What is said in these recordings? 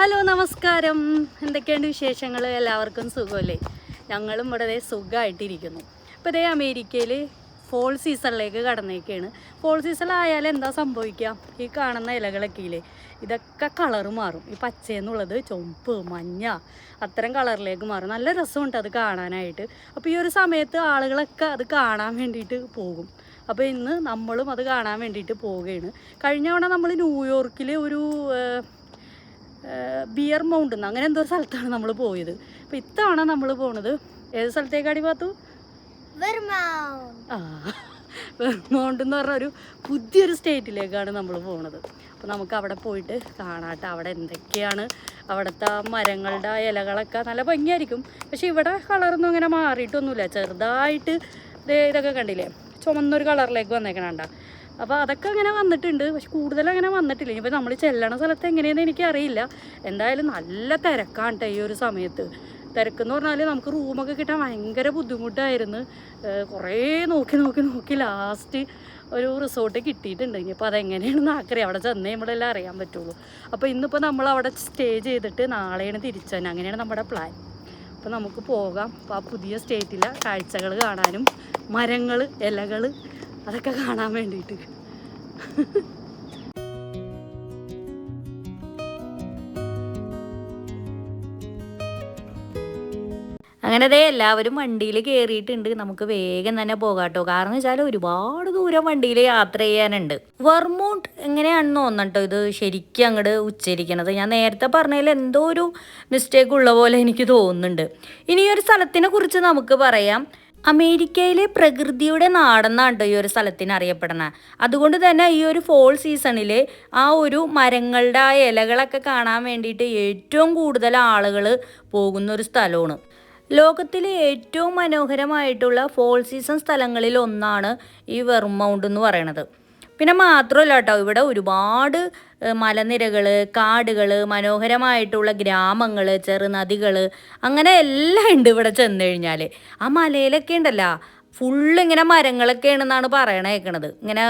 Hello നമസ്കാരം. എന്തൊക്കെയുണ്ട് വിശേഷങ്ങൾ? എല്ലാവർക്കും സുഖമല്ലേ? ഞങ്ങളും ഇവിടെ സുഖമായിട്ടിരിക്കുന്നു. ഇപ്പോൾ ഇതേ അമേരിക്കയിൽ ഫോൾ സീസണിലേക്ക് കടന്നേക്കാണ്. ഫോൾ സീസൺ ആയാൽ എന്താ സംഭവിക്കുക? ഈ കാണുന്ന ഇലകളൊക്കെ ഇല്ലേ? ഇതൊക്കെ കളർ മാറും. ഈ പച്ചയെന്നുള്ളത് ചുവപ്പ് മഞ്ഞ അത്തരം കളറിലേക്ക് മാറും. നല്ല രസമുണ്ട് അത് കാണാനായിട്ട്. അപ്പോൾ ഈ ഒരു സമയത്ത് ആളുകളൊക്കെ അത് കാണാൻ വേണ്ടിയിട്ട് പോകും. അപ്പോൾ ഇന്ന് നമ്മളും അത് കാണാൻ വേണ്ടിയിട്ട് പോവുകയാണ്. കഴിഞ്ഞ തവണ നമ്മൾ ന്യൂയോർക്കിൽ ഒരു ബിയർ മൗണ്ട് എന്ന് അങ്ങനെ എന്തോ ഒരു സ്ഥലത്താണ് നമ്മൾ പോയത്. അപ്പോൾ ഇത്തവണ നമ്മൾ പോണത് ഏത് സ്ഥലത്തേക്കാടി പാത്തു. ആ മൗണ്ട് എന്ന് പറഞ്ഞ ഒരു പുതിയൊരു സ്റ്റേറ്റിലേക്കാണ് നമ്മൾ പോണത്. അപ്പോൾ നമുക്ക് അവിടെ പോയിട്ട് കാണാട്ടെ. അവിടെ എന്തൊക്കെയാണ്? അവിടുത്തെ മരങ്ങളുടെ ഇലകളൊക്കെ നല്ല ഭംഗിയായിരിക്കും. പക്ഷെ ഇവിടെ കളറൊന്നും ഇങ്ങനെ മാറിയിട്ടൊന്നുമില്ല. ചെറുതായിട്ട് ഇതൊക്കെ കണ്ടില്ലേ? ചുമന്നൊരു കളറിലേക്ക് വന്നേക്കണണ്ട. അപ്പോൾ അതൊക്കെ അങ്ങനെ വന്നിട്ടുണ്ട്. പക്ഷെ കൂടുതൽ അങ്ങനെ വന്നിട്ടില്ല. ഇനിയിപ്പോൾ നമ്മൾ ചെല്ലണ സ്ഥലത്ത് എങ്ങനെയാണെന്ന് എനിക്കറിയില്ല. എന്തായാലും നല്ല തിരക്കാണ് ഈ ഒരു സമയത്ത്. തിരക്കെന്ന് പറഞ്ഞാൽ നമുക്ക് റൂമൊക്കെ കിട്ടാൻ ഭയങ്കര ബുദ്ധിമുട്ടായിരുന്നു. കുറേ നോക്കി നോക്കി നോക്കി ലാസ്റ്റ് ഒരു റിസോർട്ട് കിട്ടിയിട്ടുണ്ട്. ഇനിയിപ്പോൾ അതെങ്ങനെയാണെന്ന് ആക്കറിയാം. അവിടെ ചെന്നേ നമ്മളെല്ലാം അറിയാൻ പറ്റുള്ളൂ. അപ്പോൾ ഇന്നിപ്പോൾ നമ്മൾ അവിടെ സ്റ്റേ ചെയ്തിട്ട് നാളെയാണ് തിരിച്ചു അങ്ങനെയാണ് നമ്മുടെ പ്ലാൻ അപ്പോൾ നമുക്ക് പോകാം. അപ്പോൾ ആ പുതിയ സ്റ്റേറ്റിലെ കാഴ്ചകൾ കാണാനും മരങ്ങൾ ഇലകൾ അതൊക്കെ കാണാൻ വേണ്ടിയിട്ട്. അങ്ങനെ ദേ എല്ലാവരും വണ്ടിയിൽ കയറിയിട്ടുണ്ട് നമുക്ക് വേഗം തന്നെ പോകാട്ടോ. കാരണം വെച്ചാൽ ഒരുപാട് ദൂരം വണ്ടിയിൽ യാത്ര ചെയ്യാനുണ്ട്. വെർമൂട്ട് എങ്ങനെയാണെന്ന് തോന്നട്ടോ ഇത് ശരിക്കും അങ്ങോട്ട് ഉച്ചരിക്കണത്. ഞാൻ നേരത്തെ പറഞ്ഞതിൽ എന്തോ ഒരു മിസ്റ്റേക്ക് ഉള്ള പോലെ എനിക്ക് തോന്നുന്നുണ്ട്. ഇനി ഒരു സ്ഥലത്തിനെ കുറിച്ച് നമുക്ക് പറയാം. അമേരിക്കയിലെ പ്രകൃതിയുടെ നാടെന്നാണ് ഈ ഒരു സ്ഥലത്തിന് അറിയപ്പെടുന്നത് അതുകൊണ്ട് തന്നെ ഈ ഒരു ഫോൾ സീസണിൽ ആ ഒരു മരങ്ങളുടെ ആ ഇലകളൊക്കെ കാണാൻ വേണ്ടിയിട്ട് ഏറ്റവും കൂടുതൽ ആളുകൾ പോകുന്ന ഒരു സ്ഥലമാണ്. ലോകത്തിലെ ഏറ്റവും മനോഹരമായിട്ടുള്ള ഫോൾ സീസൺ സ്ഥലങ്ങളിൽ ഒന്നാണ് ഈ വെർമൗണ്ട് എന്ന് പറയണത് പിന്നെ മാത്രമല്ല കേട്ടോ ഇവിടെ ഒരുപാട് മലനിരകൾ കാടുകൾ മനോഹരമായിട്ടുള്ള ഗ്രാമങ്ങൾ ചെറുനദികൾ അങ്ങനെ എല്ലാം ഉണ്ട് ഇവിടെ ചെന്ന് കഴിഞ്ഞാൽ ആ മലയിലൊക്കെ ഉണ്ടല്ലോ ഫുള്ള് ഇങ്ങനെ മരങ്ങളൊക്കെയാണെന്നാണ് പറയണ പറയണേക്കണത്. ഇങ്ങനെ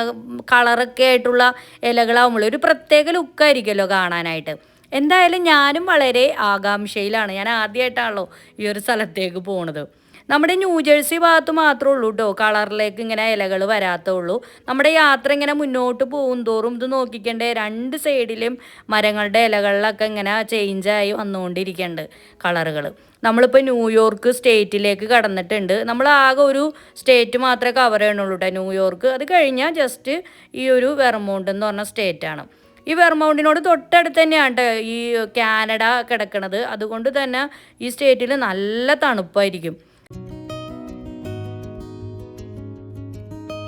കളറൊക്കെ ആയിട്ടുള്ള ഇലകളാവുമ്പോൾ ഒരു പ്രത്യേക ലുക്കായിരിക്കുമല്ലോ കാണാനായിട്ട്. എന്തായാലും ഞാനും വളരെ ആകാംക്ഷയിലാണ്. ഞാൻ ആദ്യമായിട്ടാണല്ലോ ഈ ഒരു സ്ഥലത്തേക്ക് പോണത്. നമ്മുടെ ന്യൂജേഴ്സി ഭാഗത്ത് മാത്രമേ ഉള്ളൂ കേട്ടോ കളറിലേക്ക് ഇങ്ങനെ ഇലകൾ വരാത്തുള്ളൂ. നമ്മുടെ യാത്ര ഇങ്ങനെ മുന്നോട്ട് പോകും തോറും ഇത് നോക്കിക്കണ്ടേ രണ്ട് സൈഡിലും മരങ്ങളുടെ ഇലകളിലൊക്കെ ഇങ്ങനെ ചേഞ്ചായി വന്നുകൊണ്ടിരിക്കുന്നുണ്ട് കളറുകൾ നമ്മളിപ്പോൾ ന്യൂയോർക്ക് സ്റ്റേറ്റിലേക്ക് കടന്നിട്ടുണ്ട്. നമ്മൾ ആകെ ഒരു സ്റ്റേറ്റ് മാത്രമേ കവർ ചെയ്യണുള്ളൂ കേട്ടോ ന്യൂയോർക്ക് അത് കഴിഞ്ഞാൽ ജസ്റ്റ് ഈ ഒരു വെർമൗണ്ട് എന്ന് പറഞ്ഞ സ്റ്റേറ്റാണ് ഈ വെർമൗണ്ടിനോട് തൊട്ടടുത്ത് തന്നെയാണ് ഈ കാനഡ കിടക്കുന്നത് അതുകൊണ്ട് തന്നെ ഈ സ്റ്റേറ്റിൽ നല്ല തണുപ്പായിരിക്കും.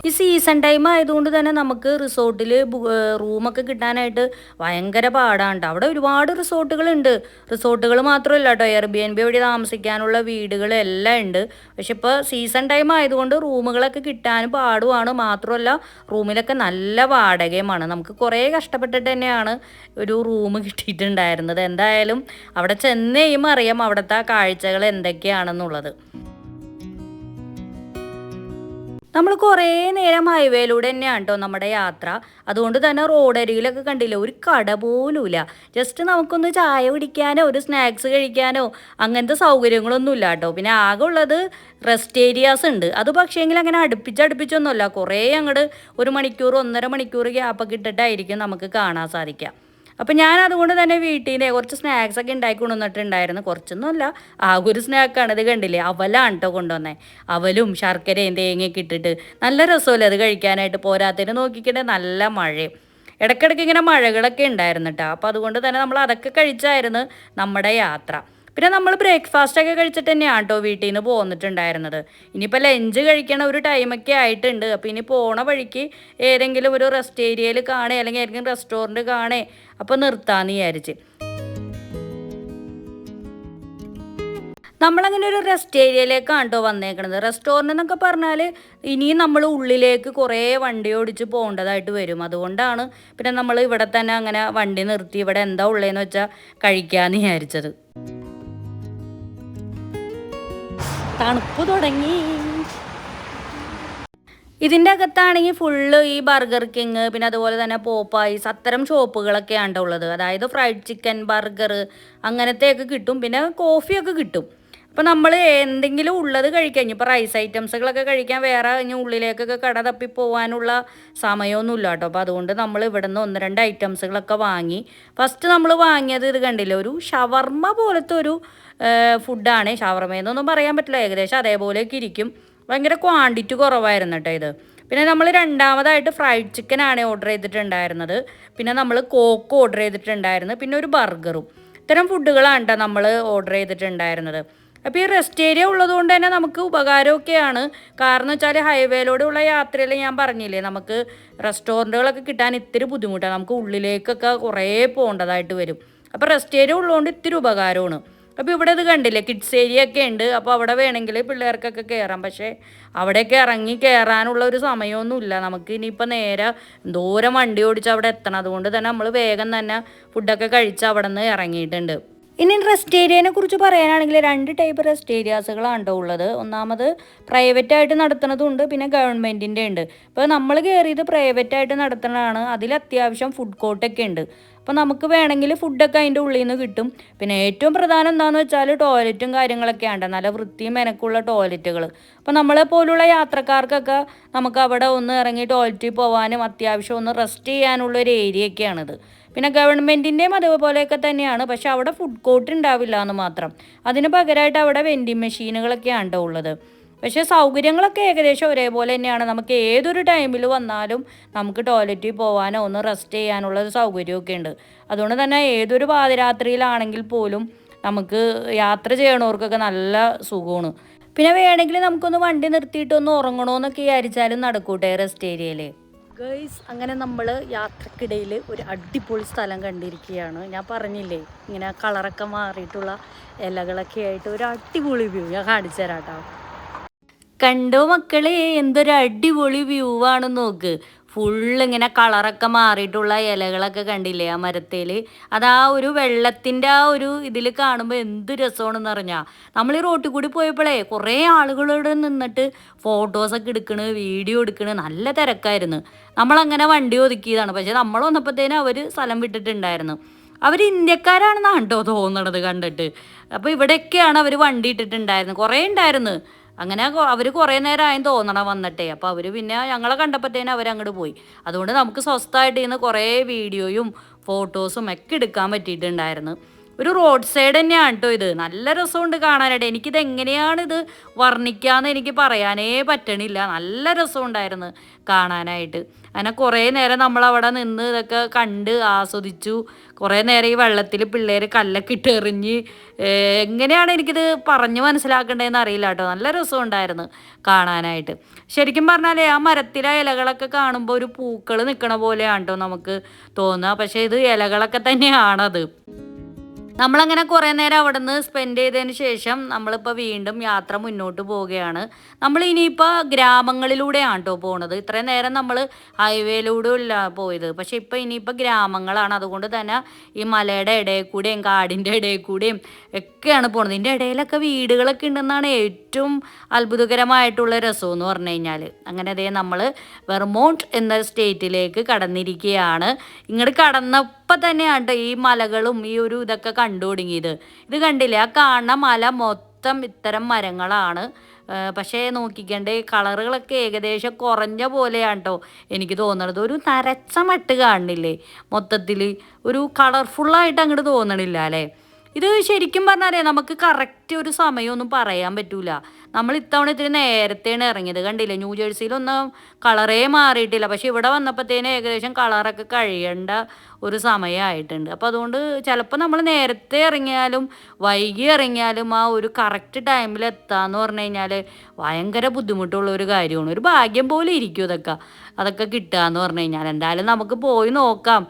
ഈ സീസൺ ടൈം ആയതുകൊണ്ട് തന്നെ നമുക്ക് റിസോർട്ടിൽ റൂമൊക്കെ കിട്ടാനായിട്ട് ഭയങ്കര പാടാണ്ട് അവിടെ ഒരുപാട് റിസോർട്ടുകളുണ്ട്. റിസോർട്ടുകൾ മാത്രമല്ല കേട്ടോ എയർ ബി എൻ ബി വഴി താമസിക്കാനുള്ള വീടുകൾ എല്ലാം ഉണ്ട്. പക്ഷെ ഇപ്പോൾ സീസൺ ടൈം ആയതുകൊണ്ട് റൂമുകളൊക്കെ കിട്ടാൻ പാടുമാണ് മാത്രമല്ല റൂമിലൊക്കെ നല്ല വാടകയുമാണ്. നമുക്ക് കുറേ കഷ്ടപ്പെട്ടിട്ട് തന്നെയാണ് ഒരു റൂം കിട്ടിയിട്ടുണ്ടായിരുന്നത്. എന്തായാലും അവിടെ ചെന്ന് അറിയാം അവിടുത്തെ കാഴ്ചകൾ എന്തൊക്കെയാണെന്നുള്ളത്. നമ്മൾ കുറേ നേരം ഹൈവേയിലൂടെ തന്നെയാണ് കേട്ടോ നമ്മുടെ യാത്ര. അതുകൊണ്ട് തന്നെ റോഡരികിലൊക്കെ കണ്ടില്ല ഒരു കട പോലുമില്ല. ജസ്റ്റ് നമുക്കൊന്ന് ചായ കുടിക്കാനോ ഒരു സ്നാക്സ് കഴിക്കാനോ അങ്ങനത്തെ സൗകര്യങ്ങളൊന്നും ഇല്ല കേട്ടോ പിന്നെ ആകെ ഉള്ളത് റെസ്റ്റ് ഏരിയാസ് ഉണ്ട്. അത് പക്ഷേങ്കിൽ അങ്ങനെ അടുപ്പിച്ചടുപ്പിച്ചൊന്നുമല്ല കുറേ അങ്ങോട്ട് ഒരു മണിക്കൂർ ഒന്നര മണിക്കൂർ ഗ്യാപ്പൊക്കെ ഇട്ടിട്ടായിരിക്കും നമുക്ക് കാണാൻ സാധിക്കുക. അപ്പം ഞാൻ അതുകൊണ്ട് തന്നെ നിന്ന് കുറച്ച് സ്നാക്സ് ഒക്കെ ഉണ്ടാക്കി കൊണ്ടുവന്നിട്ടുണ്ടായിരുന്നു കുറച്ചൊന്നുമല്ല ആകെ ഒരു സ്നാക്കാണ് ഇത് കണ്ടില്ലേ? അവലാണ് കേട്ടോ കൊണ്ടുവന്നേ. അവലും ശർക്കരയും തേങ്ങയൊക്കെ ഇട്ടിട്ട് നല്ല രസമല്ലേ അത് കഴിക്കാനായിട്ട്? പോരാത്തതിന് നോക്കിക്കണ്ടേ നല്ല മഴയും. ഇടയ്ക്കിടയ്ക്ക് ഇങ്ങനെ മഴകളൊക്കെ ഉണ്ടായിരുന്നു കേട്ടോ അപ്പോൾ അതുകൊണ്ട് തന്നെ നമ്മൾ അതൊക്കെ കഴിച്ചായിരുന്നു നമ്മുടെ യാത്ര. പിന്നെ നമ്മൾ ബ്രേക്ക്ഫാസ്റ്റ് ഒക്കെ കഴിച്ചിട്ട് തന്നെയാണ് കേട്ടോ വീട്ടിൽ നിന്ന് പോന്നിട്ടുണ്ടായിരുന്നത്. ഇനിയിപ്പോൾ ലഞ്ച് കഴിക്കണ ഒരു ടൈമൊക്കെ ആയിട്ടുണ്ട്. അപ്പോൾ ഇനി പോണ വഴിക്ക് ഏതെങ്കിലും ഒരു റെസ്റ്റ് ഏരിയയിൽ കാണേ അല്ലെങ്കിൽ ഏതെങ്കിലും റെസ്റ്റോറന്റ് കാണേ അപ്പോൾ നിർത്താമെന്ന് വിചാരിച്ച്. നമ്മളങ്ങനെ ഒരു റെസ്റ്റ് ഏരിയയിലേക്കാണ് കേട്ടോ വന്നേക്കണത്. റെസ്റ്റോറന്റ് എന്നൊക്കെ പറഞ്ഞാൽ ഇനിയും നമ്മൾ ഉള്ളിലേക്ക് കുറേ വണ്ടി ഓടിച്ച് പോകേണ്ടതായിട്ട് വരും. അതുകൊണ്ടാണ് പിന്നെ നമ്മൾ ഇവിടെ തന്നെ അങ്ങനെ വണ്ടി നിർത്തി. ഇവിടെ എന്താ ഉള്ളതെന്ന് വെച്ചാൽ കഴിക്കാമെന്ന് വിചാരിച്ചത്. തണുപ്പ് തുടങ്ങി. ഇതിന്റെ അകത്താണെങ്കിൽ ഫുള്ള് ഈ ബർഗർ കിങ് പിന്നെ അതുപോലെ തന്നെ പോപ്പായിസ് അത്തരം ഷോപ്പുകളൊക്കെയാണ് ഉള്ളത്. അതായത് ഫ്രൈഡ് ചിക്കൻ ബർഗർ അങ്ങനത്തെയൊക്കെ കിട്ടും. പിന്നെ കോഫിയൊക്കെ കിട്ടും. അപ്പോൾ നമ്മൾ എന്തെങ്കിലും ഉള്ളത് കഴിക്കാൻ ഇനിയിപ്പോൾ റൈസ് ഐറ്റംസുകളൊക്കെ കഴിക്കാൻ വേറെ ഇനി ഉള്ളിലേക്കൊക്കെ കട തപ്പി പോകാനുള്ള സമയമൊന്നുമില്ല കേട്ടോ. അപ്പോൾ അതുകൊണ്ട് നമ്മൾ ഇവിടെ നിന്ന് ഒന്ന് രണ്ട് ഐറ്റംസുകളൊക്കെ വാങ്ങി. ഫസ്റ്റ് നമ്മൾ വാങ്ങിയത് ഇത് കണ്ടില്ല? ഒരു ഷവർമ്മ പോലത്തെ ഒരു ഫുഡാണ് ഷവർമ്മയെന്നൊന്നും പറയാൻ പറ്റില്ല. ഏകദേശം അതേപോലെയൊക്കെ ഇരിക്കും. ഭയങ്കര ക്വാണ്ടിറ്റി കുറവായിരുന്നു കേട്ടോ ഇത്. പിന്നെ നമ്മൾ രണ്ടാമതായിട്ട് ഫ്രൈഡ് ചിക്കൻ ആണ് ഓർഡർ ചെയ്തിട്ടുണ്ടായിരുന്നത്. പിന്നെ നമ്മൾ കോക്ക് ഓർഡർ ചെയ്തിട്ടുണ്ടായിരുന്നു. പിന്നെ ഒരു ബർഗറും ഇത്തരം ഫുഡുകളാണ് കേട്ടോ നമ്മൾ ഓർഡർ ചെയ്തിട്ടുണ്ടായിരുന്നത്. അപ്പോൾ ഈ റെസ്റ്റ് ഏരിയ ഉള്ളതുകൊണ്ട് തന്നെ നമുക്ക് ഉപകാരമൊക്കെയാണ്. കാരണം വെച്ചാൽ ഹൈവേയിലൂടെയുള്ള യാത്രയിൽ ഞാൻ പറഞ്ഞില്ലേ നമുക്ക് റെസ്റ്റോറന്റുകളൊക്കെ കിട്ടാൻ ഇത്തിരി ബുദ്ധിമുട്ടാണ്. നമുക്ക് ഉള്ളിലേക്കൊക്കെ കുറേ പോകേണ്ടതായിട്ട് വരും. അപ്പോൾ റെസ്റ്റ് ഏരിയ ഉള്ളതുകൊണ്ട് ഇത്തിരി ഉപകാരമാണ്. അപ്പോൾ ഇവിടെ ഇത് കണ്ടില്ലേ കിഡ്സ് ഏരിയ ഒക്കെ ഉണ്ട്. അപ്പോൾ അവിടെ വേണമെങ്കിൽ പിള്ളേർക്കൊക്കെ കയറാം. പക്ഷേ അവിടെയൊക്കെ ഇറങ്ങി കയറാനുള്ള ഒരു സമയമൊന്നുമില്ല നമുക്ക് ഇനിയിപ്പോൾ നേരെ ദൂരം വണ്ടി ഓടിച്ച് അവിടെ എത്തണം. അതുകൊണ്ട് തന്നെ നമ്മൾ വേഗം തന്നെ ഫുഡൊക്കെ കഴിച്ച് അവിടെ നിന്ന് ഇറങ്ങിയിട്ടുണ്ട്. ഇനി റെസ്റ്റ് ഏരിയനെ കുറിച്ച് പറയാനാണെങ്കിൽ രണ്ട് ടൈപ്പ് റെസ്റ്റ് ഏരിയാസുകളാണ് ട്ടോ ഉള്ളത്. ഒന്നാമത് പ്രൈവറ്റ് ആയിട്ട് നടത്തുന്നതുണ്ട് പിന്നെ ഗവൺമെന്റിന്റെ ഉണ്ട്. ഇപ്പോൾ നമ്മൾ കയറിയത് പ്രൈവറ്റ് ആയിട്ട് നടത്തുന്നതാണ്. അതിൽ അത്യാവശ്യം ഫുഡ് കോർട്ടൊക്കെ ഉണ്ട്. അപ്പോൾ നമുക്ക് വേണമെങ്കിൽ ഫുഡൊക്കെ അതിന്റെ ഉള്ളിൽ നിന്ന് കിട്ടും. പിന്നെ ഏറ്റവും പ്രധാനം എന്താണെന്ന് വെച്ചാൽ ടോയ്ലറ്റും കാര്യങ്ങളൊക്കെ ഉണ്ട് നല്ല വൃത്തിയും മെനക്കുള്ള ടോയ്ലറ്റുകൾ അപ്പോൾ നമ്മളെ പോലുള്ള യാത്രക്കാർക്കൊക്കെ നമുക്ക് അവിടെ ഒന്ന് ഇറങ്ങി ടോയ്ലറ്റിൽ പോകാനും അത്യാവശ്യം ഒന്ന് റെസ്റ്റ് ചെയ്യാനുള്ള ഒരു ഏരിയയൊക്കെയാണിത് പിന്നെ ഗവൺമെന്റിന്റെയും അതേപോലെയൊക്കെ തന്നെയാണ്. പക്ഷെ അവിടെ ഫുഡ് കോർട്ട് ഉണ്ടാവില്ല എന്ന് മാത്രം. അതിന് പകരമായിട്ട് അവിടെ വെൻഡിങ് മെഷീനുകളൊക്കെയാണ് ഉള്ളത്. പക്ഷേ സൗകര്യങ്ങളൊക്കെ ഏകദേശം ഒരേപോലെ തന്നെയാണ്. നമുക്ക് ഏതൊരു ടൈമിൽ വന്നാലും നമുക്ക് ടോയ്ലറ്റിൽ പോകാനോ ഒന്ന് റെസ്റ്റ് ചെയ്യാനുള്ള ഒരു സൗകര്യമൊക്കെ ഉണ്ട്. അതുകൊണ്ട് തന്നെ ഏതൊരു പാതിരാത്രിയിലാണെങ്കിൽ പോലും നമുക്ക് യാത്ര ചെയ്യണവർക്കൊക്കെ നല്ല സുഖമാണ്. പിന്നെ വേണമെങ്കിൽ നമുക്കൊന്ന് വണ്ടി നിർത്തിയിട്ടൊന്ന് ഉറങ്ങണമെന്നൊക്കെ വിചാരിച്ചാലും നടക്കൂട്ടെ റെസ്റ്റ് ഏരിയയിൽ ഗൈസ് അങ്ങനെ നമ്മൾ യാത്രക്കിടയിൽ ഒരു അടിപൊളി സ്ഥലം കണ്ടിരിക്കുകയാണ്. ഞാൻ പറഞ്ഞില്ലേ ഇങ്ങനെ കളറൊക്കെ മാറിയിട്ടുള്ള ഇലകളൊക്കെ ആയിട്ട് ഒരു അടിപൊളി വ്യൂ ഞാൻ കാണിച്ചു തരാം കേട്ടോ കണ്ടോ മക്കളെ എന്തൊരു അടിപൊളി വ്യൂ ആണ് നോക്ക്. ഫുള്ള് ഇങ്ങനെ കളറൊക്കെ മാറിയിട്ടുള്ള ഇലകളൊക്കെ കണ്ടില്ലേ ആ മരത്തേൽ അത് ആ ഒരു വെള്ളത്തിന്റെ ആ ഒരു ഇതിൽ കാണുമ്പോൾ എന്ത് രസമാണെന്ന് പറഞ്ഞാൽ നമ്മൾ ഈ റോട്ടിൽ കൂടി പോയപ്പോഴേ കുറേ ആളുകളോട് നിന്നിട്ട് ഫോട്ടോസൊക്കെ എടുക്കണ് വീഡിയോ എടുക്കണ് നല്ല തിരക്കായിരുന്നു. നമ്മളങ്ങനെ വണ്ടി ഒതുക്കിയതാണ്. പക്ഷേ നമ്മൾ വന്നപ്പോഴത്തേനും അവർ സ്ഥലം വിട്ടിട്ടുണ്ടായിരുന്നു. അവർ ഇന്ത്യക്കാരാണെന്നാണ് കേട്ടോ തോന്നണത് കണ്ടിട്ട്. അപ്പോൾ ഇവിടെയൊക്കെയാണ് അവർ വണ്ടി ഇട്ടിട്ടുണ്ടായിരുന്നത്. കുറേ ഉണ്ടായിരുന്നു. അങ്ങനെ അവർ കുറേ നേരം ആയെന്ന് തോന്നണം വന്നിട്ടേ. അപ്പോൾ അവർ പിന്നെ ഞങ്ങളെ കണ്ടപ്പോഴത്തേനും അവരങ്ങോട്ട് പോയി. അതുകൊണ്ട് നമുക്ക് സ്വസ്ഥമായിട്ട് ഇന്ന് കുറേ വീഡിയോയും ഫോട്ടോസും ഒക്കെ എടുക്കാൻ പറ്റിയിട്ടുണ്ടായിരുന്നു. ഒരു റോഡ് സൈഡ് തന്നെയാണ് കേട്ടോ ഇത്. നല്ല രസമുണ്ട് കാണാനായിട്ട്. എനിക്കിത് എങ്ങനെയാണ് ഇത് വർണിക്കാന്ന് എനിക്ക് പറയാനേ പറ്റണില്ല. നല്ല രസമുണ്ടായിരുന്നു കാണാനായിട്ട്. അങ്ങനെ കുറേ നേരം നമ്മൾ അവിടെ നിന്ന് ഇതൊക്കെ കണ്ട് ആസ്വദിച്ചു. കുറേ നേരം ഈ വെള്ളത്തിൽ പിള്ളേർ കല്ലൊക്കെ ഇട്ട് എറിഞ്ഞ് എങ്ങനെയാണ് എനിക്കിത് പറഞ്ഞു മനസ്സിലാക്കേണ്ടതെന്ന് അറിയില്ല കേട്ടോ. നല്ല രസമുണ്ടായിരുന്നു കാണാനായിട്ട്. ശരിക്കും പറഞ്ഞാൽ ആ മരത്തിലെ ഇലകളൊക്കെ കാണുമ്പോൾ ഒരു പൂക്കൾ നിൽക്കണ പോലെയാണ് കേട്ടോ നമുക്ക് തോന്നുക. പക്ഷേ ഇത് ഇലകളൊക്കെ തന്നെയാണത്. നമ്മളങ്ങനെ കുറേ നേരം അവിടെ നിന്ന് സ്പെൻഡ് ചെയ്തതിന് ശേഷം നമ്മളിപ്പോൾ വീണ്ടും യാത്ര മുന്നോട്ട് പോവുകയാണ്. നമ്മൾ ഇനിയിപ്പോൾ ഗ്രാമങ്ങളിലൂടെയാണ് കേട്ടോ പോണത്? ഇത്രയും നേരം നമ്മൾ ഹൈവേയിലൂടെ ഇല്ല പോയത്. പക്ഷെ ഇപ്പോൾ ഇനിയിപ്പോൾ ഗ്രാമങ്ങളാണ്. അതുകൊണ്ട് തന്നെ ഈ മലയുടെ ഇടയിൽ കൂടെയും കാടിന്റെ ഇടയിൽ കൂടെയും ഒക്കെയാണ് പോണത്. ഇതിന്റെ ഇടയിലൊക്കെ വീടുകളൊക്കെ ഉണ്ടെന്നാണ് ഏറ്റവും അത്ഭുതകരമായിട്ടുള്ള രസം എന്ന് പറഞ്ഞു കഴിഞ്ഞാൽ അങ്ങനെ അതേ നമ്മൾ വെർമോണ്ട് എന്ന സ്റ്റേറ്റിലേക്ക് കടന്നിരിക്കുകയാണ്. ഇങ്ങോട്ട് കടന്നപ്പോൾ തന്നെയാണ് ഈ മലകളും ഈ ഒരു ഇതൊക്കെ കണ്ടു തുടങ്ങിയത് ഇത് കണ്ടില്ല? ആ കാണുന്ന മല മൊത്തം ഇത്തരം മരങ്ങളാണ്. പക്ഷേ നോക്കിക്കണ്ടേ കളറുകളൊക്കെ ഏകദേശം കുറഞ്ഞ പോലെയാണ് കേട്ടോ എനിക്ക് തോന്നണത്. ഒരു നരച്ച മട്ട് കാണുന്നില്ലേ മൊത്തത്തിൽ ഒരു കളർഫുള്ളായിട്ട് അങ്ങോട്ട് തോന്നണില്ല അല്ലേ? ഇത് ശരിക്കും പറഞ്ഞാലേ നമുക്ക് കറക്റ്റ് ഒരു സമയമൊന്നും പറയാൻ പറ്റൂല. നമ്മൾ ഇത്തവണ ഇത്തിരി നേരത്തെയാണ് ഇറങ്ങിയത്. കണ്ടില്ലേ? ന്യൂ ജേഴ്സിയിലൊന്നും കളറേ മാറിയിട്ടില്ല. പക്ഷെ ഇവിടെ വന്നപ്പോഴത്തേന് ഏകദേശം കളറൊക്കെ കഴിയേണ്ട ഒരു സമയമായിട്ടുണ്ട്. അപ്പോൾ അതുകൊണ്ട് ചിലപ്പോൾ നമ്മൾ നേരത്തെ ഇറങ്ങിയാലും വൈകി ഇറങ്ങിയാലും ആ ഒരു കറക്റ്റ് ടൈമിൽ എത്താന്ന് പറഞ്ഞു കഴിഞ്ഞാൽ ഭയങ്കര ബുദ്ധിമുട്ടുള്ള ഒരു കാര്യമാണ്. ഒരു ഭാഗ്യം പോലെ ഇരിക്കും ഇതൊക്കെ. അതൊക്കെ കിട്ടുക എന്ന് പറഞ്ഞു കഴിഞ്ഞാൽ എന്തായാലും നമുക്ക് പോയി നോക്കാം.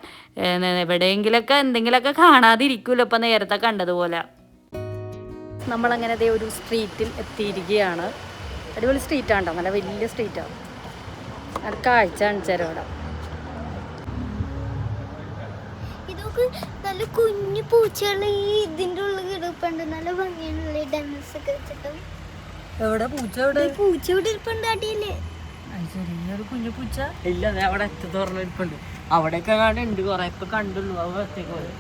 എവിടെയെങ്കിലൊക്കെ എന്തെങ്കിലുമൊക്കെ കാണാതിരിക്കുമല്ലോ ഇപ്പം നേരത്തെ കണ്ടതുപോലെ. നമ്മളങ്ങനെ ദേ ഒരു സ്ട്രീറ്റിൽ എത്തിയിരിക്കുകയാണ്. അടിപൊളി സ്ട്രീറ്റാണ് നല്ല വലിയ സ്ട്രീറ്റാണ് അത് കാഴ്ച കാണിച്ചാലും അവിടെ. നല്ല കുഞ്ഞു പൂച്ചകൾ ഈ ഇതിന്റെ ഉള്ളിൽ കിടപ്പുണ്ട്. നല്ല ഭംഗിയുള്ള ഡാൻസ് ഒക്കെ വെച്ചിട്ടും. എവിടെ? പൂച്ച എവിടെ? പൂച്ച ഇവിടെ ഇരിപ്പുണ്ട് അടിയിൽ. ചെറിയൊരു കുഞ്ഞു പൂച്ച. ഇല്ല അവിടെ എത്തി തുറന്നിരിപ്പുണ്ട് അവിടെയൊക്കെ കാണാണ്ട് ഉണ്ട് കുറെ ഇപ്പൊ കണ്ടുള്ളൂ അവ പോയി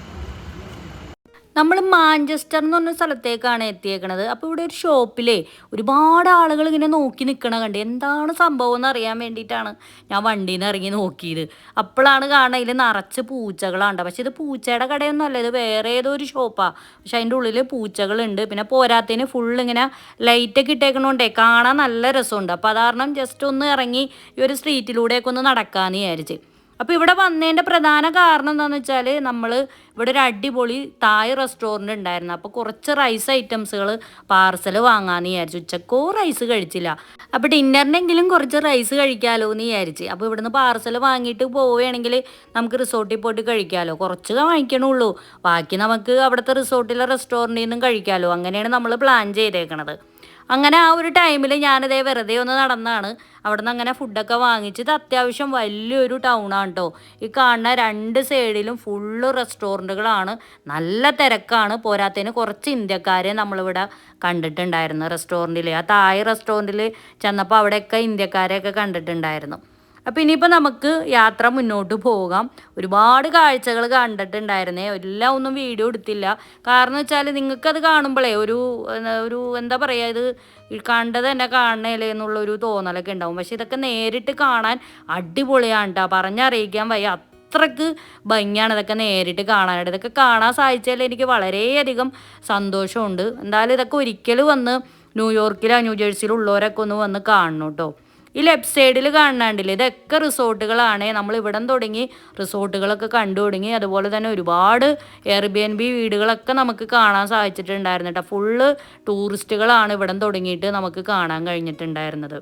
നമ്മൾ മാഞ്ചസ്റ്റർ എന്ന് പറഞ്ഞ സ്ഥലത്തേക്കാണ് എത്തിയേക്കണത്. അപ്പോൾ ഇവിടെ ഒരു ഷോപ്പിലേ ഒരുപാട് ആളുകൾ ഇങ്ങനെ നോക്കി നിൽക്കണ കണ്ടേ എന്താണ് സംഭവം എന്ന് അറിയാൻ വേണ്ടിയിട്ടാണ് ഞാൻ വണ്ടിയിൽ നിന്ന് ഇറങ്ങി നോക്കിയത്. അപ്പോഴാണ് കാണുന്നത് ഇതിൽ നിറച്ച് പൂച്ചകളാണ്ട് പക്ഷേ ഇത് പൂച്ചയുടെ കടയൊന്നും അല്ല ഇത് വേറെ ഏതോ ഒരു ഷോപ്പാണ് പക്ഷെ അതിന്റെ ഉള്ളിൽ പൂച്ചകളുണ്ട്. പിന്നെ പോരാത്തതിന് ഫുൾ ഇങ്ങനെ ലൈറ്റൊക്കെ ഇട്ടേക്കണോണ്ടേ കാണാൻ നല്ല രസമുണ്ട്. അപ്പോൾ അത് കാരണം ജസ്റ്റ് ഒന്ന് ഇറങ്ങി ഈ ഒരു സ്ട്രീറ്റിലൂടെയൊക്കെ ഒന്ന് നടക്കാമെന്ന് വിചാരിച്ച്. അപ്പോൾ ഇവിടെ വന്നതിന്റെ പ്രധാന കാരണം എന്താണെന്ന് വെച്ചാൽ നമ്മൾ ഇവിടെ ഒരു അടിപൊളി തായ് റെസ്റ്റോറന്റ് ഉണ്ടായിരുന്നു. അപ്പോൾ കുറച്ച് റൈസ് ഐറ്റംസുകൾ പാർസൽ വാങ്ങാമെന്ന് വിചാരിച്ചു. ഉച്ചക്കോ റൈസ് കഴിച്ചില്ല. അപ്പോൾ ഡിന്നറിനെങ്കിലും കുറച്ച് റൈസ് കഴിക്കാമല്ലോ എന്ന് വിചാരിച്ച്. അപ്പോൾ ഇവിടുന്ന് പാർസൽ വാങ്ങിയിട്ട് പോവുകയാണെങ്കിൽ നമുക്ക് റിസോർട്ടിൽ പോയിട്ട് കഴിക്കാമല്ലോ കുറച്ച് വാങ്ങിക്കണുള്ളൂ. ബാക്കി നമുക്ക് അവിടുത്തെ റിസോർട്ടിലെ റെസ്റ്റോറന്റിൽ നിന്നും കഴിക്കാമല്ലോ അങ്ങനെയാണ് നമ്മൾ പ്ലാൻ ചെയ്തേക്കണത്. അങ്ങനെ ആ ഒരു ടൈമിൽ ഞാനിതേ വെറുതെ ഒന്ന് നടന്നാണ്. അവിടെ നിന്ന് അങ്ങനെ ഫുഡൊക്കെ വാങ്ങിച്ചത് അത്യാവശ്യം വലിയൊരു ടൗണാണ് കേട്ടോ ഈ കാണുന്ന രണ്ട് സൈഡിലും ഫുള്ള് റെസ്റ്റോറന്റുകളാണ് നല്ല തിരക്കാണ്. പോരാത്തതിന് കുറച്ച് ഇന്ത്യക്കാരെ നമ്മളിവിടെ കണ്ടിട്ടുണ്ടായിരുന്നു റെസ്റ്റോറന്റിൽ ആ തായ് റെസ്റ്റോറന്റിൽ ചെന്നപ്പോൾ അവിടെയൊക്കെ ഇന്ത്യക്കാരെയൊക്കെ കണ്ടിട്ടുണ്ടായിരുന്നു. അപ്പോൾ ഇനിയിപ്പോൾ നമുക്ക് യാത്ര മുന്നോട്ട് പോകാം. ഒരുപാട് കാഴ്ചകൾ കണ്ടിട്ടുണ്ടായിരുന്നേ. എല്ലാം ഒന്നും വീഡിയോ എടുത്തില്ല. കാരണം വെച്ചാൽ നിങ്ങൾക്കത് കാണുമ്പോഴേ ഒരു ഒരു എന്താ പറയുക ഇത് കണ്ടത് തന്നെ കാണണേലേ എന്നുള്ളൊരു തോന്നലൊക്കെ ഉണ്ടാവും. പക്ഷെ ഇതൊക്കെ നേരിട്ട് കാണാൻ അടിപൊളിയാണ് കേട്ടോ പറഞ്ഞറിയിക്കാൻ വയ്യ. അത്രയ്ക്ക് ഭംഗിയാണ് ഇതൊക്കെ നേരിട്ട് കാണാനായിട്ട്. ഇതൊക്കെ കാണാൻ സാധിച്ചാൽ എനിക്ക് വളരെയധികം സന്തോഷമുണ്ട്. എന്തായാലും ഇതൊക്കെ ഒരിക്കലും വന്ന് ന്യൂയോർക്കിലോ ന്യൂജേഴ്സിയിലോ ഉള്ളവരൊക്കെ ഒന്ന് വന്ന് കാണണം കേട്ടോ ഈ ലെഫ്റ്റ് സൈഡിൽ കാണാണ്ടില്ല ഇതൊക്കെ റിസോർട്ടുകളാണ്. നമ്മൾ ഇവിടം തുടങ്ങി റിസോർട്ടുകളൊക്കെ കണ്ടു തുടങ്ങി. അതുപോലെ തന്നെ ഒരുപാട് എയർബിഎൻ ബി വീടുകളൊക്കെ നമുക്ക് കാണാൻ സാധിച്ചിട്ടുണ്ടായിരുന്നു കേട്ടോ ഫുള്ള് ടൂറിസ്റ്റുകളാണ് ഇവിടം തുടങ്ങിയിട്ട് നമുക്ക് കാണാൻ കഴിഞ്ഞിട്ടുണ്ടായിരുന്നത്.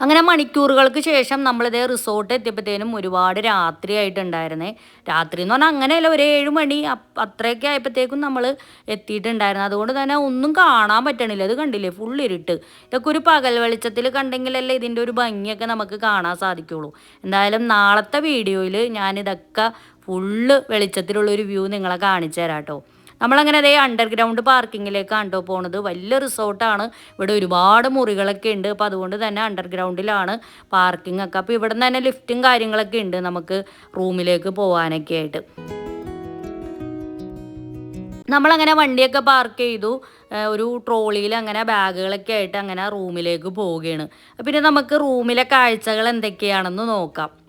അങ്ങനെ മണിക്കൂറുകൾക്ക് ശേഷം നമ്മളിതേ റിസോർട്ട് എത്തിയപ്പോഴത്തേനും ഒരുപാട് രാത്രി ആയിട്ടുണ്ടായിരുന്നേ രാത്രി എന്ന് പറഞ്ഞാൽ അങ്ങനെയല്ല ഒരു ഏഴ് മണി അത്രയൊക്കെ ആയപ്പോഴത്തേക്കും നമ്മൾ എത്തിയിട്ടുണ്ടായിരുന്നു. അതുകൊണ്ട് തന്നെ ഒന്നും കാണാൻ പറ്റണില്ല. അത് കണ്ടില്ലേ? ഫുൾ ഇരുട്ട്. ഇതൊക്കെ ഒരു പകൽ വെളിച്ചത്തിൽ കണ്ടെങ്കിലല്ലേ ഇതിന്റെ ഒരു ഭംഗിയൊക്കെ നമുക്ക് കാണാൻ സാധിക്കുള്ളൂ. എന്തായാലും നാളത്തെ വീഡിയോയിൽ ഞാനിതൊക്കെ ഫുള്ള് വെളിച്ചത്തിലുള്ള ഒരു വ്യൂ നിങ്ങളെ കാണിച്ചു തരാം കേട്ടോ നമ്മളങ്ങനെ അതേ അണ്ടർഗ്രൗണ്ട് പാർക്കിങ്ങിലേക്കാണ് കേട്ടോ പോണത്. വലിയ റിസോർട്ടാണ് ഇവിടെ ഒരുപാട് മുറികളൊക്കെ ഉണ്ട്. അപ്പോൾ അതുകൊണ്ട് തന്നെ അണ്ടർഗ്രൗണ്ടിലാണ് പാർക്കിംഗ് ഒക്കെ. അപ്പോൾ ഇവിടെ തന്നെ ലിഫ്റ്റും കാര്യങ്ങളൊക്കെ ഉണ്ട് നമുക്ക് റൂമിലേക്ക് പോകാനൊക്കെ ആയിട്ട്. നമ്മളങ്ങനെ വണ്ടിയൊക്കെ പാർക്ക് ചെയ്തു. ഒരു ട്രോളിയിൽ അങ്ങനെ ബാഗുകളൊക്കെ ആയിട്ട് അങ്ങനെ റൂമിലേക്ക് പോവുകയാണ്. പിന്നെ നമുക്ക് റൂമിലെ കാഴ്ചകൾ എന്തൊക്കെയാണെന്ന് നോക്കാം.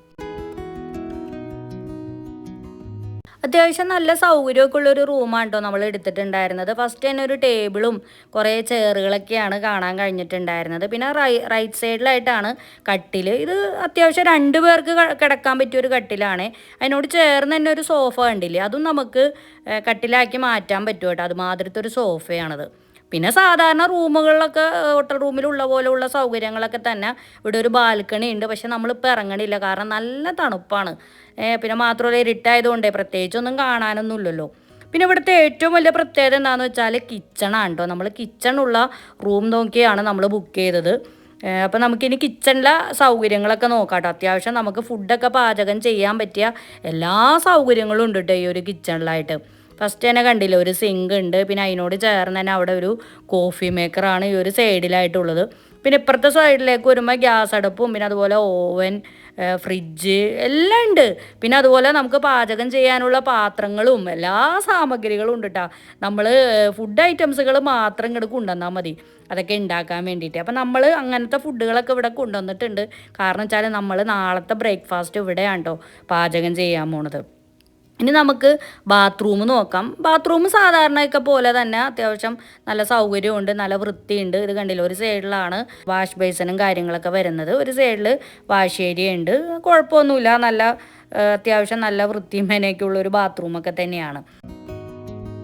അത്യാവശ്യം നല്ല സൗകര്യമൊക്കെ ഉള്ളൊരു റൂമാണ് കേട്ടോ നമ്മൾ എടുത്തിട്ടുണ്ടായിരുന്നത് ഫസ്റ്റ് തന്നെ ഒരു ടേബിളും കുറേ ചെയറുകളൊക്കെയാണ് കാണാൻ കഴിഞ്ഞിട്ടുണ്ടായിരുന്നത്. പിന്നെ റൈറ്റ് സൈഡിലായിട്ടാണ് കട്ടിൽ ഇത് അത്യാവശ്യം രണ്ട് പേർക്ക് കിടക്കാൻ പറ്റിയ ഒരു കട്ടിലാണ്. അതിനോട് ചേർന്ന് തന്നെ ഒരു സോഫ കണ്ടില്ലേ? അതും നമുക്ക് കട്ടിലാക്കി മാറ്റാൻ പറ്റും കേട്ടോ. അതുമാതിരത്തെ ഒരു സോഫയാണത്. പിന്നെ സാധാരണ റൂമുകളിലൊക്കെ ഹോട്ടൽ റൂമിലുള്ള പോലെയുള്ള സൗകര്യങ്ങളൊക്കെ തന്നെ ഇവിടെ ഒരു ബാൽക്കണി ഉണ്ട്. പക്ഷെ നമ്മളിപ്പോൾ ഇറങ്ങണില്ല. കാരണം നല്ല തണുപ്പാണ്. പിന്നെ മാത്രമല്ല ഇരുട്ടായതുകൊണ്ടേ പ്രത്യേകിച്ചൊന്നും കാണാനൊന്നുമില്ലല്ലോ. പിന്നെ ഇവിടുത്തെ ഏറ്റവും വലിയ പ്രത്യേകത എന്താണെന്ന് വെച്ചാൽ കിച്ചണാണ് കേട്ടോ നമ്മൾ കിച്ചണുള്ള റൂം നോക്കിയാണ് നമ്മൾ ബുക്ക് ചെയ്തത്. അപ്പോൾ നമുക്കിനി കിച്ചണിലെ സൗകര്യങ്ങളൊക്കെ നോക്കാം കേട്ടോ അത്യാവശ്യം നമുക്ക് ഫുഡൊക്കെ പാചകം ചെയ്യാൻ പറ്റിയ എല്ലാ സൗകര്യങ്ങളും ഉണ്ട് കേട്ടോ ഈ ഒരു കിച്ചണിലായിട്ട്. ഫസ്റ്റ് തന്നെ കണ്ടില്ല ഒരു സിങ്ക് ഉണ്ട്. പിന്നെ അതിനോട് ചേർന്ന് തന്നെ അവിടെ ഒരു കോഫി മേക്കറാണ് ഈ ഒരു സൈഡിലായിട്ടുള്ളത് പിന്നെ ഇപ്പുറത്തെ സൈഡിലേക്ക് വരുമ്പോൾ ഗ്യാസ് അടുപ്പും പിന്നെ അതുപോലെ ഓവൻ ഫ്രിഡ്ജ് എല്ലാം ഉണ്ട്. പിന്നെ അതുപോലെ നമുക്ക് പാചകം ചെയ്യാനുള്ള പാത്രങ്ങളും എല്ലാ സാമഗ്രികളും ഉണ്ട് കേട്ടോ നമ്മൾ ഫുഡ് ഐറ്റംസുകൾ മാത്രം ഇങ്ങോട്ട് കൊണ്ടുവന്നാൽ മതി. അതൊക്കെ ഉണ്ടാക്കാൻ വേണ്ടിയിട്ട് അപ്പം നമ്മൾ അങ്ങനത്തെ ഫുഡുകളൊക്കെ ഇവിടെ കൊണ്ടുവന്നിട്ടുണ്ട്. കാരണം വെച്ചാൽ നമ്മൾ നാളത്തെ ബ്രേക്ക്ഫാസ്റ്റ് ഇവിടെയാണ് കേട്ടോ പാചകം ചെയ്യാൻ പോണത്. ഇനി നമുക്ക് ബാത്റൂം നോക്കാം. ബാത്റൂം സാധാരണയൊക്കെ പോലെ തന്നെ അത്യാവശ്യം നല്ല സൗകര്യമുണ്ട് നല്ല വൃത്തിയുണ്ട്. ഇത് കണ്ടില്ല? ഒരു സൈഡിലാണ് വാഷ് ബേസിനും കാര്യങ്ങളൊക്കെ വരുന്നത്. ഒരു സൈഡിൽ വാഷ് ഏരിയ ഉണ്ട്. കുഴപ്പമൊന്നുമില്ല. നല്ല അത്യാവശ്യം നല്ല വൃത്തിയും മേനയൊക്കെ ഉള്ള ഒരു ബാത്റൂമൊക്കെ തന്നെയാണ്.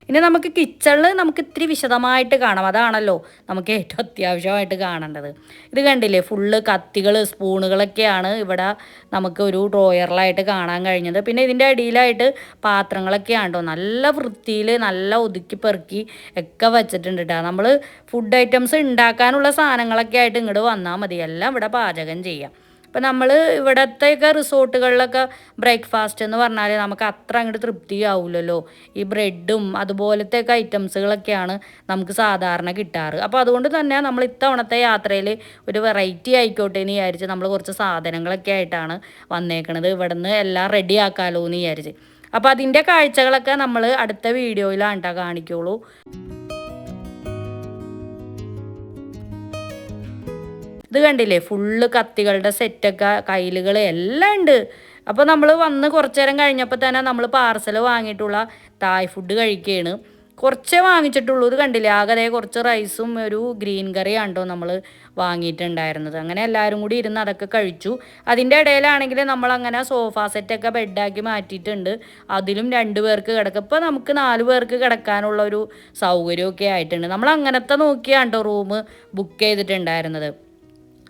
ഇനി നമുക്ക് കിച്ചണിൽ നമുക്ക് ഇത്തിരി വിശദമായിട്ട് കാണാം. അതാണല്ലോ നമുക്ക് ഏറ്റവും അത്യാവശ്യമായിട്ട് കാണേണ്ടത്. ഇത് കണ്ടില്ലേ? ഫുള്ള് കത്തികൾ സ്പൂണുകളൊക്കെയാണ് ഇവിടെ നമുക്ക് ഒരു ഡ്രോയറിലായിട്ട് കാണാൻ കഴിഞ്ഞത്. പിന്നെ ഇതിന്റെ അടിയിലായിട്ട് പാത്രങ്ങളൊക്കെയാണ് കേട്ടോ നല്ല വൃത്തിയിൽ നല്ല ഒതുക്കി പെറുക്കി ഒക്കെ വെച്ചിട്ടുണ്ട് കേട്ടോ നമ്മൾ ഫുഡ് ഐറ്റംസ് ഉണ്ടാക്കാനുള്ള സാധനങ്ങളൊക്കെ ആയിട്ട് ഇങ്ങോട്ട് വന്നാൽ മതി. എല്ലാം ഇവിടെ പാചകം ചെയ്യാം. ഇപ്പം നമ്മൾ ഇവിടത്തെയൊക്കെ റിസോർട്ടുകളിലൊക്കെ ബ്രേക്ക്ഫാസ്റ്റ് എന്ന് പറഞ്ഞാൽ നമുക്ക് അത്ര അങ്ങോട്ട് തൃപ്തിയാവില്ലല്ലോ ഈ ബ്രെഡും അതുപോലത്തെയൊക്കെ ഐറ്റംസുകളൊക്കെയാണ് നമുക്ക് സാധാരണ കിട്ടാറ്. അപ്പോൾ അതുകൊണ്ട് തന്നെ നമ്മൾ ഇത്തവണത്തെ യാത്രയിൽ ഒരു വെറൈറ്റി ആയിക്കോട്ടെ എന്ന് വിചാരിച്ച് നമ്മൾ കുറച്ച് സാധനങ്ങളൊക്കെ ആയിട്ടാണ് വന്നേക്കണത്. ഇവിടുന്ന് എല്ലാം റെഡി ആക്കാമല്ലോ എന്ന് വിചാരിച്ച്. അപ്പോൾ അതിന്റെ കാഴ്ചകളൊക്കെ നമ്മൾ അടുത്ത വീഡിയോയിലാണ് കേട്ടോ കാണിക്കുള്ളൂ. ഇത് കണ്ടില്ലേ? ഫുള്ള് കത്തികളുടെ സെറ്റൊക്കെ കയ്യിലുകൾ എല്ലാം ഉണ്ട്. അപ്പോൾ നമ്മൾ വന്ന് കുറച്ചു നേരം കഴിഞ്ഞപ്പോൾ തന്നെ നമ്മൾ പാർസൽ വാങ്ങിയിട്ടുള്ള തായ് ഫുഡ് കഴിക്കുകയാണ് കുറച്ചേ വാങ്ങിച്ചിട്ടുള്ളൂ. ഇത് കണ്ടില്ലേ? ആകെ കുറച്ച് റൈസും ഒരു ഗ്രീൻ കറിയാണ് കേട്ടോ നമ്മൾ വാങ്ങിയിട്ടുണ്ടായിരുന്നത്. അങ്ങനെ എല്ലാവരും കൂടി ഇരുന്ന് അതൊക്കെ കഴിച്ചു. അതിന്റെ ഇടയിലാണെങ്കിൽ നമ്മൾ അങ്ങനെ സോഫ സെറ്റൊക്കെ ബെഡാക്കി മാറ്റിയിട്ടുണ്ട്. അതിലും രണ്ട് പേർക്ക് കിടക്കും ഇപ്പോൾ നമുക്ക് നാല് പേർക്ക് കിടക്കാനുള്ള ഒരു സൗകര്യമൊക്കെ ആയിട്ടുണ്ട്. നമ്മൾ അങ്ങനത്തെ നോക്കിയാണ് കേട്ടോ റൂം ബുക്ക് ചെയ്തിട്ടുണ്ടായിരുന്നത്.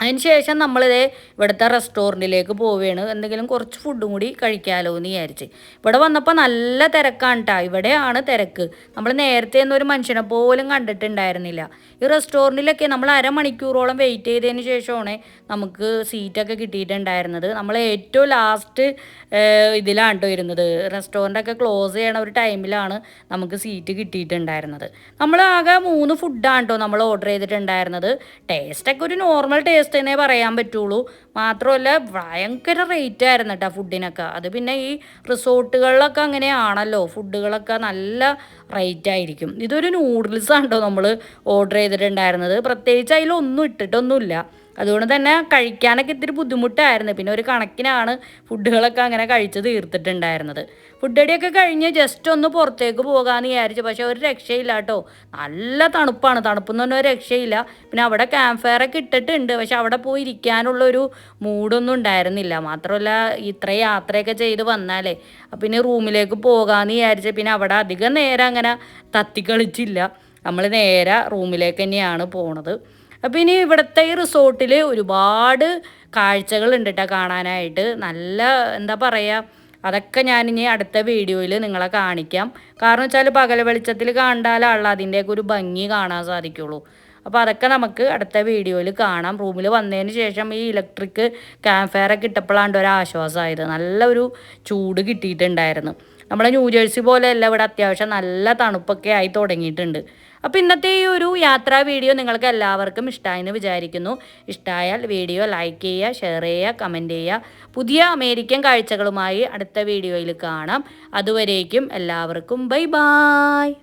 അതിന് ശേഷം നമ്മളിതേ ഇവിടുത്തെ റെസ്റ്റോറന്റിലേക്ക് പോവുകയാണ്. എന്തെങ്കിലും കുറച്ച് ഫുഡും കൂടി കഴിക്കാമല്ലോ എന്ന് വിചാരിച്ച്. ഇവിടെ വന്നപ്പോൾ നല്ല തിരക്കാണ് കേട്ടോ ഇവിടെയാണ് തിരക്ക്. നമ്മൾ നേരത്തെ ഒന്നും ഒരു മനുഷ്യനെ പോലും കണ്ടിട്ടുണ്ടായിരുന്നില്ല. ഈ റെസ്റ്റോറന്റിലൊക്കെ നമ്മൾ അരമണിക്കൂറോളം വെയിറ്റ് ചെയ്തതിന് ശേഷമാണ് നമുക്ക് സീറ്റൊക്കെ കിട്ടിയിട്ടുണ്ടായിരുന്നത്. നമ്മൾ ഏറ്റവും ലാസ്റ്റ് ഇതിലാണ് കേട്ടോ ഇരുന്നത്. റെസ്റ്റോറന്റൊക്കെ ക്ലോസ് ചെയ്യണ ഒരു ടൈമിലാണ് നമുക്ക് സീറ്റ് കിട്ടിയിട്ടുണ്ടായിരുന്നത്. നമ്മൾ ആകെ മൂന്ന് ഫുഡാണ് കേട്ടോ നമ്മൾ ഓർഡർ ചെയ്തിട്ടുണ്ടായിരുന്നത്. ടേസ്റ്റൊക്കെ ഒരു നോർമൽ ടേസ്റ്റ് തന്നെ പറയാൻ പറ്റുള്ളൂ. മാത്രമല്ല ഭയങ്കര റേറ്റ് ആയിരുന്നു കേട്ടോ ഫുഡിനൊക്കെ അത് പിന്നെ ഈ റിസോർട്ടുകളിലൊക്കെ അങ്ങനെയാണല്ലോ. ഫുഡുകളൊക്കെ നല്ല റേറ്റ് ആയിരിക്കും. ഇതൊരു നൂഡിൽസ് ആണ് കേട്ടോ നമ്മൾ ഓർഡർ ചെയ്തിട്ടുണ്ടായിരുന്നത്. പ്രത്യേകിച്ച് അതിലൊന്നും ഇട്ടിട്ടൊന്നുമില്ല. അതുകൊണ്ട് തന്നെ കഴിക്കാനൊക്കെ ഇത്തിരി ബുദ്ധിമുട്ടായിരുന്നു. പിന്നെ ഒരു കണക്കിനാണ് ഫുഡുകളൊക്കെ അങ്ങനെ കഴിച്ച് തീർത്തിട്ടുണ്ടായിരുന്നത്. ഫുഡടിയൊക്കെ കഴിഞ്ഞ് ജസ്റ്റ് ഒന്ന് പുറത്തേക്ക് പോകാമെന്ന് വിചാരിച്ചു. പക്ഷേ ഒരു രക്ഷയില്ല കേട്ടോ. നല്ല തണുപ്പാണ്. തണുപ്പെന്ന് പറഞ്ഞാൽ ഒരു രക്ഷയില്ല. പിന്നെ അവിടെ ക്യാമ്പ് ഫയർ ഒക്കെ ഇട്ടിട്ടുണ്ട്. പക്ഷെ അവിടെ പോയി ഇരിക്കാനുള്ളൊരു മൂഡൊന്നും ഉണ്ടായിരുന്നില്ല. മാത്രമല്ല ഇത്ര യാത്രയൊക്കെ ചെയ്ത് വന്നാലേ. പിന്നെ റൂമിലേക്ക് പോകാമെന്ന് വിചാരിച്ച പിന്നെ അവിടെ അധികം നേരം അങ്ങനെ തത്തിക്കളിച്ചില്ല. നമ്മൾ നേരെ റൂമിലേക്ക് തന്നെയാണ് പോണത്. അപ്പം ഇനി ഇവിടുത്തെ ഈ റിസോർട്ടിൽ ഒരുപാട് കാഴ്ചകളുണ്ട് കേട്ടോ കാണാനായിട്ട്. നല്ല എന്താ പറയുക അതൊക്കെ ഞാനിനി അടുത്ത വീഡിയോയിൽ നിങ്ങളെ കാണിക്കാം. കാരണം വെച്ചാൽ പകൽ വെളിച്ചത്തിൽ കണ്ടാലുള്ള അതിന്റെയൊക്കെ ഒരു ഭംഗി കാണാൻ സാധിക്കുള്ളൂ. അപ്പോൾ അതൊക്കെ നമുക്ക് അടുത്ത വീഡിയോയിൽ കാണാം. റൂമിൽ വന്നതിന് ശേഷം ഈ ഇലക്ട്രിക് ക്യാമ്പ് ഇട്ടപ്പോഴാണ്ട് ഒരു ആശ്വാസമായത് നല്ലൊരു ചൂട് കിട്ടിയിട്ടുണ്ടായിരുന്നു. നമ്മുടെ ന്യൂജേഴ്സി പോലെയല്ല ഇവിടെ അത്യാവശ്യം നല്ല തണുപ്പൊക്കെ ആയി തുടങ്ങിയിട്ടുണ്ട്. അപ്പോൾ ഇന്നത്തെ ഈ ഒരു യാത്രാ വീഡിയോ നിങ്ങൾക്ക് എല്ലാവർക്കും ഇഷ്ടമായെന്ന് വിചാരിക്കുന്നു. ഇഷ്ടമായാൽ വീഡിയോ ലൈക്ക് ചെയ്യുക ഷെയർ ചെയ്യുക കമന്റ് ചെയ്യുക. പുതിയ അമേരിക്കൻ കാഴ്ചകളുമായി അടുത്ത വീഡിയോയിൽ കാണാം. അതുവരേക്കും എല്ലാവർക്കും ബൈ ബായ്